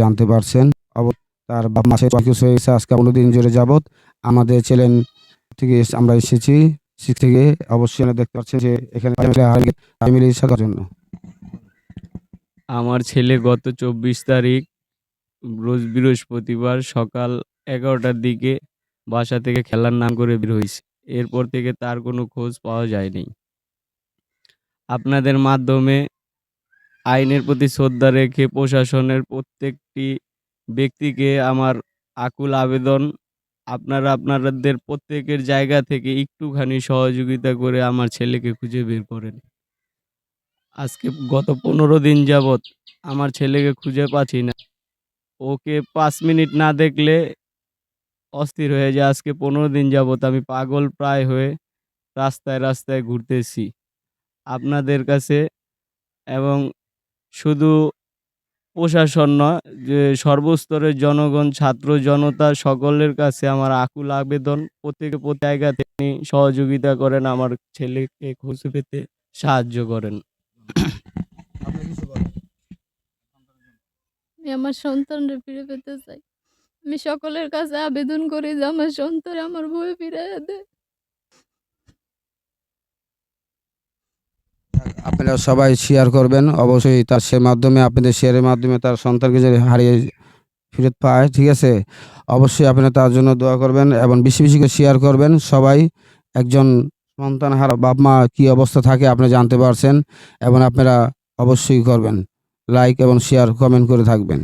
জানতে পারছেন। তার বাপ মাসে কিছু হয়ে গেছে, আজকে পনেরো দিন জুড়ে যাবত আমাদের চ্যানেল থেকে আমরা এসেছি সিক্স থেকে। অবশ্যই আপনারা দেখতে পাচ্ছেন যে এখানে ফ্যামিলি থাকার জন্য। আমার ছেলে গত চব্বিশ তারিখ, রোজ বৃহস্পতিবার সকাল এগারোটার দিকে বাসা থেকে খেলার নাম করে বের হয়েছে। এরপর থেকে তার কোনো খোঁজ পাওয়া যায়নি। আপনাদের মাধ্যমে আইনের প্রতি শ্রদ্ধা রেখে প্রশাসনের প্রত্যেকটি ব্যক্তিকে আমার আকুল আবেদন। আপনারা আপনাদের প্রত্যেকের জায়গা থেকে একটুখানি সহযোগিতা করে আমার ছেলেকে খুঁজে বের করেন। আজকে গত পনেরো দিন যাবৎ আমার ছেলেকে খুঁজে পাচ্ছি না। ওকে পাঁচ মিনিট না দেখলে অস্থির হয়ে যায়। আজকে পনেরো দিন যাবৎ আমি পাগল প্রায় হয়ে রাস্তায় রাস্তায় ঘুরতেছি। আপনাদের কাছে এবং শুধু প্রশাসন নয় যে সর্বস্তরের জনগণ ছাত্র জনতা সকলের কাছে আমার আকুল আবেদন। প্রত্যেকে জায়গা তিনি সহযোগিতা করেন আমার ছেলেকে খুঁজে পেতে সাহায্য করেন। আমি আমার সন্তানরা ফিরে পেতে চাই। আমি সকলের কাছে আবেদন করি যে আমার সন্তান আমার বই ফিরে দেয়। আপনারা সবাই শেয়ার করবেন। অবশ্যই তার সে মাধ্যমে, আপনাদের শেয়ারের মাধ্যমে তার সন্তানকে যদি হারিয়ে ফেরত পায়, ঠিক আছে? অবশ্যই আপনারা তার জন্য দোয়া করবেন এবং বেশি বেশি করে শেয়ার করবেন। সবাই একজন সন্তান হারা, বাপ মা কী অবস্থা থাকে আপনি জানতে পারছেন এবং আপনারা অবশ্যই করবেন। লাইক এবং শেয়ার কমেন্ট করে থাকবেন।